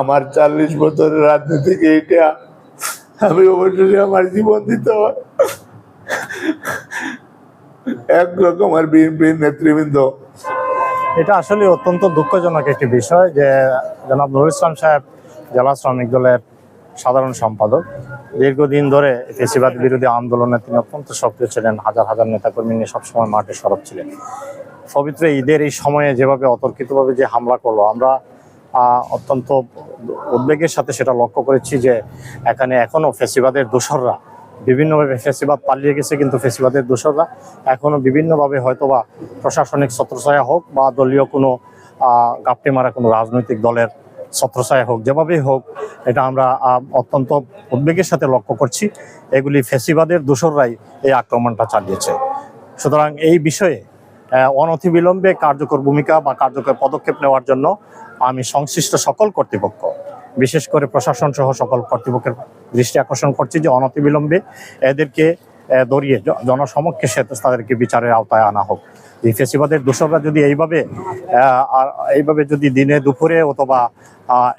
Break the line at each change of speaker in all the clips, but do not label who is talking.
আমার চল্লিশ বছরের রাজনীতিকে এটা? আমি অবশ্যই আমার জীবন দিতে হয়। একরকম আর বিএনপির নেতৃবৃন্দ।
এটা আসলে অত্যন্ত দুঃখজনক একটি বিষয় যে জনাব নুরুল ইসলাম সাহেব জেলা শ্রমিক দলের সাধারণ সম্পাদক। দীর্ঘদিন ধরে ফেসিবাদ বিরোধী আন্দোলনে তিনি অত্যন্ত সক্রিয় ছিলেন, হাজার হাজার নেতাকর্মী নিয়ে সবসময় মাঠে সরব ছিলেন। পবিত্র ঈদের এই সময়ে যেভাবে অতর্কিতভাবে যে হামলা করল, আমরা অত্যন্ত উদ্বেগের সাথে সেটা লক্ষ্য করেছি যে এখানে এখনও ফেসিবাদের দোসররা বিভিন্নভাবে ফেসিবাদ পালিয়ে গেছে কিন্তু ফেসিবাদের দোসররা এখনও বিভিন্নভাবে হয়তোবা প্রশাসনিক ছত্রছায়া হোক বা দলীয় কোনো গাপটে মারা কোনো রাজনৈতিক দলের ছত্রছায়া হোক, যেভাবেই হোক, এটা আমরা অত্যন্ত উদ্বেগের সাথে লক্ষ্য করছি। এগুলি ফেসিবাদের দোসররাই এই আক্রমণটা চালিয়েছে। সুতরাং এই বিষয়ে অনতিবিলম্বে কার্যকর ভূমিকা বা কার্যকর পদক্ষেপ নেওয়ার জন্য আমি সংশ্লিষ্ট সকল কর্তৃপক্ষ, বিশেষ করে প্রশাসন সহ সকল কর্তৃপক্ষের দৃষ্টি আকর্ষণ করছি যে অনতিবিলম্বে এদেরকে জ- জনসমক্ষে সে তাদেরকে বিচারের আওতায় আনা হোক। এই ফেসিবাদের যদি এইভাবে আর এইভাবে যদি দিনে দুপুরে অথবা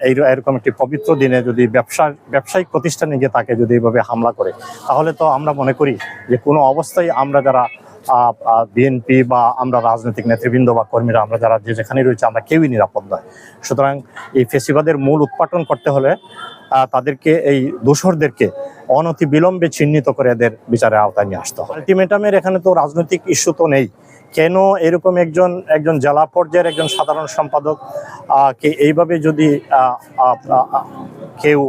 এই এরকম একটি পবিত্র দিনে যদি ব্যবসা, ব্যবসায়িক প্রতিষ্ঠানে গিয়ে তাকে যদি এইভাবে হামলা করে, তাহলে তো আমরা মনে করি যে কোনো অবস্থায় আমরা যারা বিএনপি বা আমরা রাজনৈতিক নেতৃবৃন্দ বা কর্মীরা, আমরা যারা যে যেখানে রয়েছে, আমরা কেউই নিরাপদ নয়। সুতরাং এই ফেসিবাদের মূল উৎপাটন করতে হলে তাদেরকে, এই দোসরদেরকে অনতি বিলম্বে চিহ্নিত করে এদের বিচারের আওতায় নিয়ে আসতে হবে। আলটিমেটামের এখানে তো রাজনৈতিক ইস্যু তো নেই। কেন এরকম একজন একজন জেলা পর্যায়ের একজন সাধারণ সম্পাদক কে এইভাবে যদি কেউ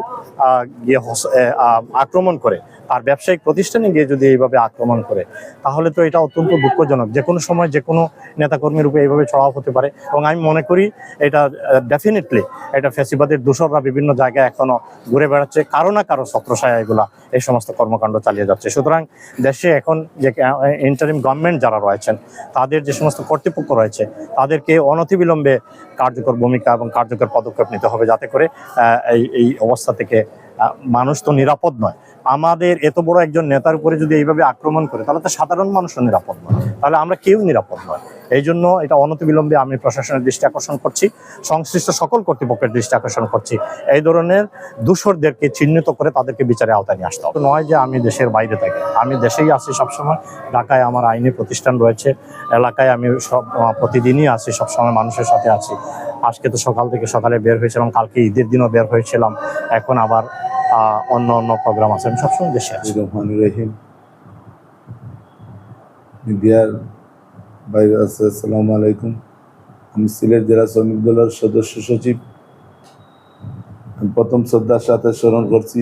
আক্রমণ করে তার ব্যবসায়িক প্রতিষ্ঠানে গিয়ে যদি এইভাবে আক্রমণ করে, তাহলে তো এটা অত্যন্ত দুঃখজনক। যে কোনো সময় যে কোনো নেতাকর্মীর উপরে এইভাবে চড়াও হতে পারে এবং আমি মনে করি এটা ডেফিনেটলি এটা ফেসিবাদের দূষররা বিভিন্ন জায়গায় এখনও ঘুরে বেড়াচ্ছে, কারও না কারও ছত্রছায়া এগুলা, এই সমস্ত কর্মকাণ্ড চালিয়ে যাচ্ছে। সুতরাং দেশে এখন যে ইন্টারিম গভর্নমেন্ট যারা রয়েছেন, তাদের যে সমস্ত কর্তৃপক্ষ রয়েছে, তাদেরকে অনতিবিলম্বে কার্যকর ভূমিকা এবং কার্যকর পদক্ষেপ নিতে হবে যাতে করে এই এই অবস্থা থেকে মানুষ তো নিরাপদ নয়। আমাদের এত বড় একজন নেতার উপরে যদি এইভাবে আক্রমণ করে, তাহলে তো সাধারণ মানুষও নিরাপদ নয়। তাহলে আমরা কেউ নিরাপদ নয়। এই জন্য এটা অনতিবিলম্বে আমি প্রশাসনের দৃষ্টি আকর্ষণ করছি, সংশ্লিষ্ট সকল কর্তৃপক্ষের দৃষ্টি আকর্ষণ করছি। এই ধরনের দূষরদেরকে চিহ্নিত করে তাদেরকে বিচারে আওতায় নিয়ে আসতে হবে। নয় যে আমি দেশের বাইরে থাকি, আমি দেশেই আছি সবসময়। ঢাকায় আমার আইনি প্রতিষ্ঠান রয়েছে, এলাকায় আমি সব প্রতিদিনই আছি, সবসময় মানুষের সাথে আছি। আজকে তো সকাল থেকে সকালে বের হয়েছিলাম, কালকে ঈদের দিনও বের হয়েছিলাম। এখন আবার অন্য অন্য প্রোগ্রাম আছে। আমি সবসময় দেশে আছি।
রহিম, মিডিয়ার বাইরে আছে, আসসালামু আলাইকুম। আমি সিলেট জেলা শ্রমিক দলের সদস্য সচিব। প্রথম শ্রদ্ধার সাথে স্মরণ করছি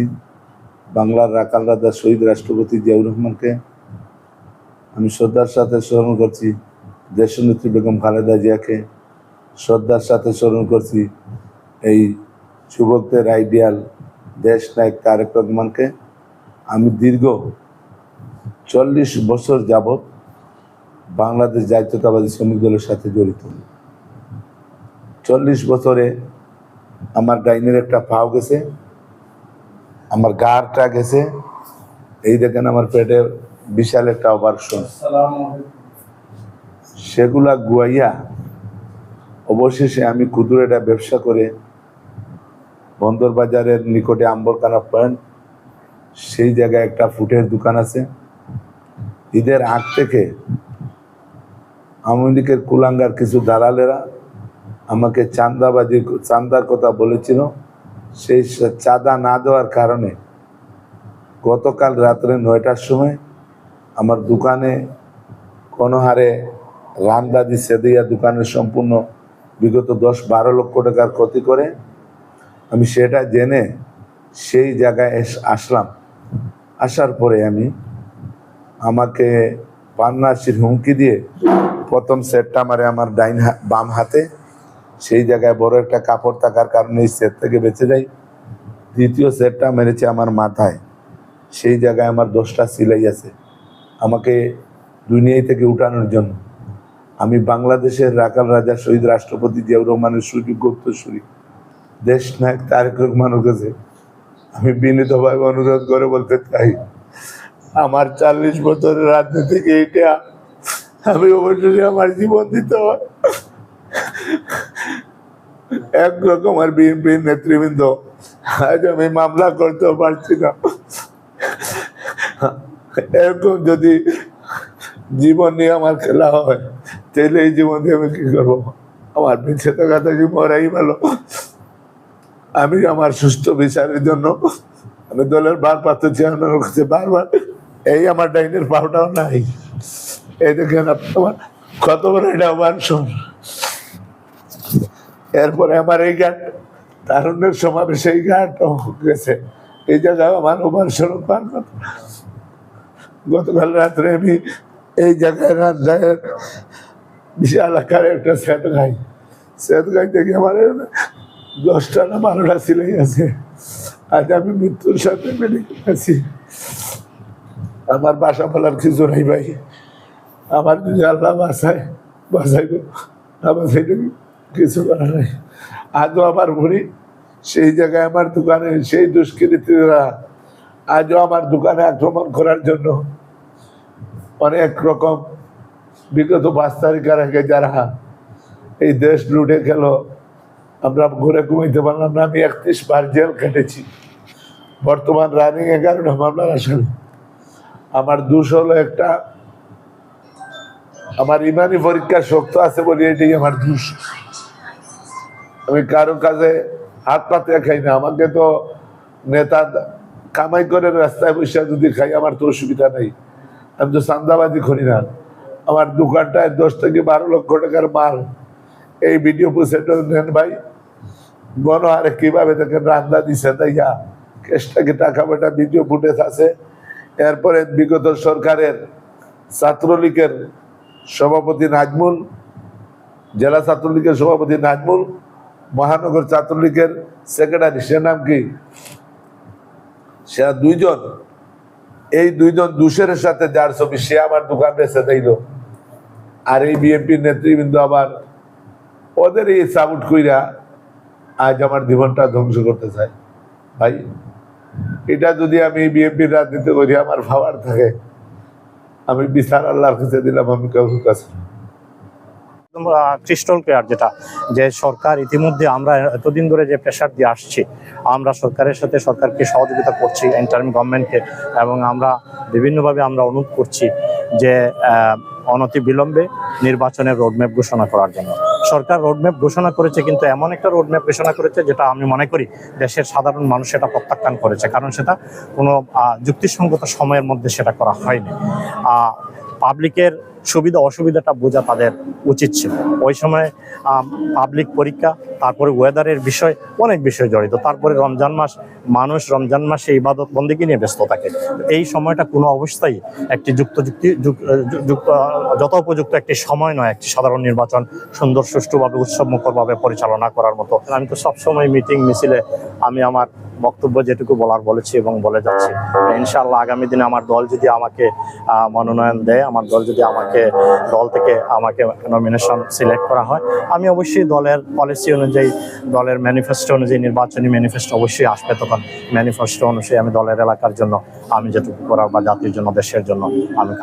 বাংলার রাকাল রাজা শহীদ রাষ্ট্রপতি জিয়াউর রহমানকে। আমি শ্রদ্ধার সাথে স্মরণ করছি দেশনেত্রী বেগম খালেদা জিয়াকে। শ্রদ্ধার সাথে স্মরণ করছি এই যুবকদের আইডিয়াল দেশ নায়ক তারেক রহমানকে আমি দীর্ঘ চল্লিশ বছর যাবৎ বাংলাদেশ জাতীয়তাবাদী শ্রমিক দলের সাথে জড়িত। চল্লিশ বছরে আমার ডাইনের একটা পাও গেছে, আমার গাড়টা গেছে, এই দেখেন আমার পেটে বিশাল একটা অপারেশন। সেগুলা গুয়াইয়া অবশেষে আমি ক্ষুদ্র একটা ব্যবসা করে বন্দর বাজারের নিকটে আম্বরকানা পয়েন্ট, সেই জায়গায় একটা ফুটের দোকান আছে। ঈদের আগ থেকে আওয়ামী লীগের কুলাঙ্গার কিছু দালালেরা আমাকে চান্দাবাজি চান্দার কথা বলেছিল। সেই চাঁদা না দেওয়ার কারণে গতকাল রাত্রে নয়টার সময় আমার দোকানে কোনো হারে রামদাদি সেদিয়া দোকানের সম্পূর্ণ বিগত দশ বারো লক্ষ টাকার ক্ষতি করে আমি সেটা জেনে সেই জায়গায় এস- আসলাম। আসার পরে আমি আমাকে পান্নাসির হুমকি দিয়ে প্রথম সেটটা মারে আমার ডাইন বাম হাতে, সেই জায়গায় বড় একটা কাপড় থাকার কারণে এই সেট থেকে বেঁচে যাই। দ্বিতীয় সেটটা মেরেছে আমার মাথায়। সেই জায়গায় আমার দশটা সিলাই আছে। আমাকে দুনিয়ায় থেকে উঠানোর জন্য। আমি বাংলাদেশের রাকাল রাজা, শহীদ রাষ্ট্রপতি জিয়াউর রহমানের সুযোগ্য উত্তরসূরি দেশ নায়ক তারেক রহমানের কাছে। আমি বিনীতভাবে অনুরোধ করে বলতে চাই, আমার চল্লিশ বছরের রাজনীতিকে এটা আমি অবশ্যই আমার জীবন দিতে একরকম আর বিএনপির নেতৃবৃন্দ, আজ আমি মামলা করতেও পারছি না। এরকম যদি জীবন নিয়ে আমার খেলা হয়, তাহলে এই জীবন দিয়ে আমি কি করব? আমার বেঁচে থাকা থেকে মরাই ভালো আমি আমার সুস্থ বিচারের জন্য আমি দলের ভারপ্রাপ্ত চেয়ারম্যানের কাছে বারবার এই আমার ডাইনের পাওটাও নাই। এই দেখেন আপনার কত বড় এটা অবাঞ্ছন এরপরে আমার এই গান, তারুণ্যের সমাবেশে এই গানটা গেছে। এই জায়গায় আমার পার কথা গতকাল রাত্রে আমি এই জায়গায় রাত যায় বিশাল আকারে একটা সেট খাই সেট খাই দেখি আমার দশটা না বারোটা সিলাই আছে। আজ আমি মৃত্যুর সাথে মেডিকেল আছি। আমার বাসা বলার কিছু নাই ভাই। আমার যদি আল্লাহ বাসায় বাসাইব আমার বাসাইলে কিছু করার নাই। আজও আমার ভরি সেই জায়গায় আমার দোকানে সেই দুষ্কৃতীরা আজও আমার দোকানে আক্রমণ করার জন্য অনেক রকম বিগত পাঁচ তারিখের আগে যারা এই দেশ লুটে গেল আমরা ঘুরে ঘুমাইতে পারলাম না, আমি একত্রিশ বার জেল কেটেছি বর্তমান রানিং এগারোটা মামলার আসলে। আমার দোষ হলো একটা, আমার ইমানি পরীক্ষা শক্ত আছে বলে এটাই আমার দোষ। আমি কারও কাজে হাত পাতে খাই না, আমাকে তো নেতা কামাই করে রাস্তায় বসে যদি খাই, আমার তো অসুবিধা নেই। আমি তো সান্দাবাজি করি না। আমার দোকানটায় দশ থেকে বারো লক্ষ টাকার মাল। এই ভিডিও পুষেটা নেন ভাই। গণহারে কীভাবে দেখেন রান্দা দিছে তাইয়া কেসটাকে টাকা বেটা ভিডিও ফুটেজ আছে? এরপরে বিগত সরকারের ছাত্রলীগের সভাপতি নাজমুল, জেলা ছাত্রলীগের সভাপতি নাজমুল, মহানগর ছাত্রলীগের সেক্রেটারি সে নাম কি? সে দুইজন। এই দুইজন দুশের সাথে যার ছবি সে আমার দোকান বেছে দিল। আর এই বিএনপির নেতৃবৃন্দ আবার ওদের এই সাউট কইরা আজ আমার জীবনটা ধ্বংস করতে চায় ভাই, এটা যদি আমি বিএনপির রাজনীতি করি, আমার ভাবার থাকে আমি বিচার আল্লাহর কাছে দিলাম, আমি কাউকে কাছে।
ক্রিস্টাল ক্লিয়ার যেটা, যে সরকার ইতিমধ্যে আমরা এতদিন ধরে যে প্রেশার দিয়ে আসছি, আমরা সরকারের সাথে সরকারকে সহযোগিতা করছি ইন্টারিম গভর্নমেন্টকে এবং আমরা বিভিন্নভাবে আমরা অনুরোধ করছি যে অনতি বিলম্বে নির্বাচনের রোডম্যাপ ঘোষণা করার জন্য। সরকার রোডম্যাপ ঘোষণা করেছে কিন্তু এমন একটা রোডম্যাপ ঘোষণা করেছে যেটা আমি মনে করি দেশের সাধারণ মানুষ সেটা প্রত্যাখ্যান করেছে। কারণ সেটা কোনো যুক্তিসঙ্গত সময়ের মধ্যে সেটা করা হয়নি। পাবলিকের সুবিধা অসুবিধাটা বোঝা তাদের উচিত ছিল। ওই সময় পাবলিক পরীক্ষা, তারপরে ওয়েদারের বিষয়, অনেক বিষয় জড়িত। তারপরে রমজান মাস, মানুষ রমজান মাসে ইবাদত বন্দিকে নিয়ে ব্যস্ত থাকে। এই সময়টা কোনো অবস্থায় একটি যুক্ত যুক্তি, যুক- যু- যুক্ত একটি সময় নয়, একটি সাধারণ নির্বাচন, সুন্দর সুষ্ঠুভাবে, উৎসবমুখরভাবে পরিচালনা করার মতো। আমি তো সবসময় মিটিং মিছিলে, আমি আমার বক্তব্য যেটুকু বলার বলেছি এবং বলে যাচ্ছি। ইনশাল্লাহ আগামী দিনে আমার দল যদি আমাকে মনোনয়ন দেয় আমার দল যদি আমাকে দল থেকে আমাকে নমিনেশন সিলেক্ট করা হয় আমি অবশ্যই দলের পলিসি অনুযায়ী দলের ম্যানিফেস্টো অনুযায়ী নির্বাচনী ম্যানিফেস্টো অবশ্যই আসবে তখন। ম্যানিফেস্টো অনুযায়ী আমি দলের এলাকার জন্য আমি যেটুকু করার বা জাতির জন্য দেশের জন্য আমি